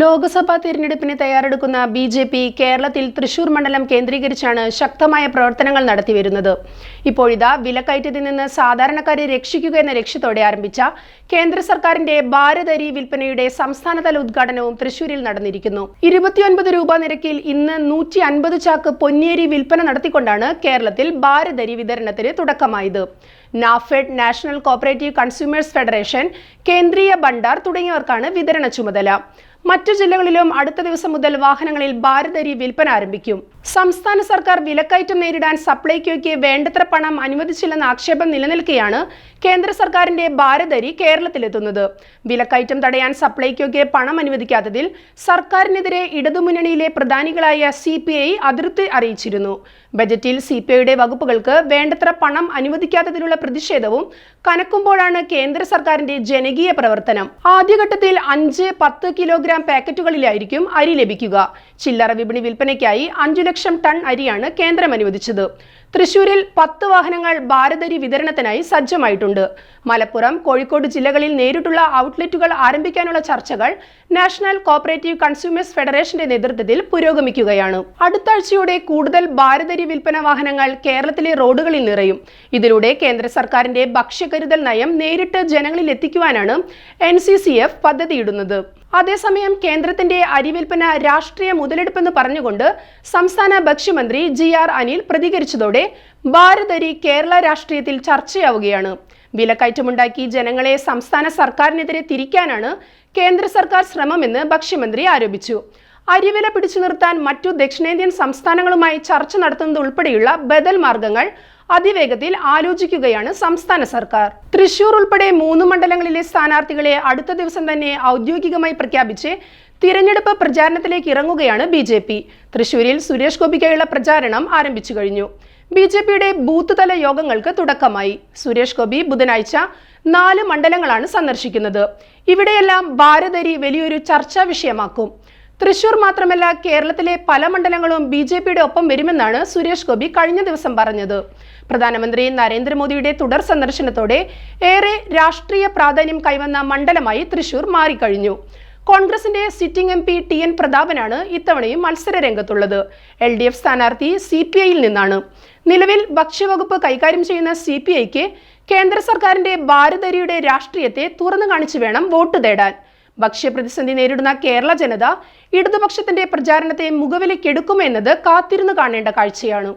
ലോക്സഭാ തിരഞ്ഞെടുപ്പിന് തയ്യാറെടുക്കുന്ന B J P കേരളത്തിൽ തൃശൂർ മണ്ഡലം കേന്ദ്രീകരിച്ചാണ് ശക്തമായ പ്രവർത്തനങ്ങൾ നടത്തിവരുന്നത്. ഇപ്പോഴിതാ വിലക്കയറ്റത്തിൽ നിന്ന് സാധാരണക്കാരെ രക്ഷിക്കുക എന്ന ലക്ഷ്യത്തോടെ ആരംഭിച്ച കേന്ദ്ര സർക്കാരിന്റെ ഭാരതരി വിൽപ്പനയുടെ സംസ്ഥാനതല ഉദ്ഘാടനവും തൃശൂരിൽ നടന്നിരിക്കുന്നു. ഇരുപത്തിയൊൻപത് രൂപ നിരക്കിൽ ഇന്ന് നൂറ്റി അൻപത് ചാക്ക് പൊന്നിയേരി വിൽപ്പന നടത്തിക്കൊണ്ടാണ് കേരളത്തിൽ ഭാരതരി വിതരണത്തിന് തുടക്കമായത്. NAFED national cooperative consumers federation Kendriya Bhandar തുടങ്ങിയവർക്കാണ് വിതരണ ചുമതല. മറ്റു ജില്ലകളിലും അടുത്ത ദിവസം മുതൽ വാഹനങ്ങളിൽ ഭാരതരി വിൽപ്പന ആരംഭിക്കും. സംസ്ഥാന സർക്കാർ വിലക്കയറ്റം നേരിടാൻ സപ്ലൈകോയ്ക്ക് വേണ്ടത്ര പണം അനുവദിച്ചില്ലെന്ന ആക്ഷേപം നിലനിൽക്കെയാണ് കേന്ദ്ര സർക്കാരിന്റെ ഭാരതരി കേരളത്തിലെത്തുന്നത്. വിലക്കയറ്റം തടയാൻ സപ്ലൈകോയ്ക്ക് പണം അനുവദിക്കാത്തതിൽ സർക്കാരിനെതിരെ ഇടതുമുന്നണിയിലെ പ്രധാനികളായ സി പി ഐ അറിയിച്ചിരുന്നു. ബജറ്റിൽ സി പി ഐയുടെ വകുപ്പുകൾക്ക് വേണ്ടത്ര പണം അനുവദിക്കാത്തതിലുള്ള പ്രതിഷേധവും കനക്കുമ്പോഴാണ് കേന്ദ്ര സർക്കാരിന്റെ ജനകീയ പ്രവർത്തനം. ആദ്യഘട്ടത്തിൽ അഞ്ച് പത്ത് കിലോഗ്രാം പാക്കറ്റുകളിലായിരിക്കും അരി ലഭിക്കുക. ചില്ലറ വിപണി വിൽപ്പനയ്ക്കായി അഞ്ചു ലക്ഷം ടൺ അരിയാണ് കേന്ദ്രം അനുവദിച്ചത്. തൃശൂരിൽ പത്ത് വാഹനങ്ങൾ ഭാരതരി വിതരണത്തിനായി സജ്ജമായിട്ടുണ്ട്. മലപ്പുറം കോഴിക്കോട് ജില്ലകളിൽ നേരിട്ടുള്ള ഔട്ട്ലെറ്റുകൾ ആരംഭിക്കാനുള്ള ചർച്ചകൾ നാഷണൽ കോപ്പറേറ്റീവ് കൺസ്യൂമേഴ്സ് ഫെഡറേഷന്റെ നേതൃത്വത്തിൽ പുരോഗമിക്കുകയാണ്. അടുത്ത ആഴ്ചയോടെ കൂടുതൽ ഭാരതരി വിൽപ്പന വാഹനങ്ങൾ കേരളത്തിലെ റോഡുകളിൽ നിറയും. ഇതിലൂടെ കേന്ദ്ര സർക്കാരിന്റെ ഭക്ഷ്യകരുതൽ നയം നേരിട്ട് ജനങ്ങളിൽ എത്തിക്കുവാനാണ് എൻ സി സി എഫ് പദ്ധതിയിടുന്നത്. അതേസമയം കേന്ദ്രത്തിന്റെ അരിവിൽപ്പന രാഷ്ട്രീയ മുതലെടുപ്പെന്ന് പറഞ്ഞുകൊണ്ട് സംസ്ഥാന ഭക്ഷ്യമന്ത്രി ജി ആർ അനിൽ പ്രതികരിച്ചതോടെ ഭാരതരി കേരള രാഷ്ട്രീയത്തിൽ ചർച്ചയാവുകയാണ്. വിലക്കയറ്റമുണ്ടാക്കി ജനങ്ങളെ സംസ്ഥാന സർക്കാരിനെതിരെ തിരിക്കാനാണ് കേന്ദ്ര സർക്കാർ ശ്രമമെന്ന് ഭക്ഷ്യമന്ത്രി ആരോപിച്ചു. അരിവില പിടിച്ചു നിർത്താൻ മറ്റു ദക്ഷിണേന്ത്യൻ സംസ്ഥാനങ്ങളുമായി ചർച്ച നടത്തുന്നത് ഉൾപ്പെടെയുള്ള ബദൽ മാർഗങ്ങൾ അതിവേഗത്തിൽ ആലോചിക്കുകയാണ് സംസ്ഥാന സർക്കാർ. തൃശൂർ ഉൾപ്പെടെ മൂന്ന് മണ്ഡലങ്ങളിലെ സ്ഥാനാർത്ഥികളെ അടുത്ത ദിവസം തന്നെ ഔദ്യോഗികമായി പ്രഖ്യാപിച്ച് തിരഞ്ഞെടുപ്പ് പ്രചാരണത്തിലേക്ക് ഇറങ്ങുകയാണ് ബി തൃശൂരിൽ സുരേഷ് ഗോപിക്കായുള്ള പ്രചാരണം ആരംഭിച്ചു കഴിഞ്ഞു. ബി ജെ പിയുടെ ബൂത്ത് തല യോഗങ്ങൾക്ക് തുടക്കമായി. സുരേഷ് ഗോപി ബുധനാഴ്ച നാല് മണ്ഡലങ്ങളാണ് സന്ദർശിക്കുന്നത്. ഇവിടെയെല്ലാം ഭാരതരി വലിയൊരു ചർച്ചാ വിഷയമാക്കും. തൃശൂർ മാത്രമല്ല കേരളത്തിലെ പല മണ്ഡലങ്ങളും ബി ജെ പിയുടെ ഒപ്പം വരുമെന്നാണ് സുരേഷ് ഗോപി കഴിഞ്ഞ ദിവസം പറഞ്ഞത്. പ്രധാനമന്ത്രി നരേന്ദ്രമോദിയുടെ തുടർ സന്ദർശനത്തോടെ ഏറെ രാഷ്ട്രീയ പ്രാധാന്യം കൈവന്ന മണ്ഡലമായി തൃശൂർ മാറിക്കഴിഞ്ഞു. കോൺഗ്രസിന്റെ sitting M P T N പ്രതാപനാണ് ഇത്തവണയും മത്സര രംഗത്തുള്ളത്. എൽ ഡി എഫ് സ്ഥാനാർത്ഥി സി പി ഐയിൽ നിന്നാണ്. നിലവിൽ ഭക്ഷ്യവകുപ്പ് കൈകാര്യം ചെയ്യുന്ന സി പി ഐക്ക് കേന്ദ്ര സർക്കാരിന്റെ ഭാരതരിയുടെ രാഷ്ട്രീയത്തെ തുറന്നു കാണിച്ചു വേണം വോട്ട് തേടാൻ. ഭക്ഷ്യപ്രതിസന്ധി നേരിടുന്ന കേരള ജനത ഇടതുപക്ഷത്തിന്റെ പ്രചാരണത്തെ മുഖവിലക്കെടുക്കുമെന്നത് കാത്തിരുന്നു കാണേണ്ട കാഴ്ചയാണ്.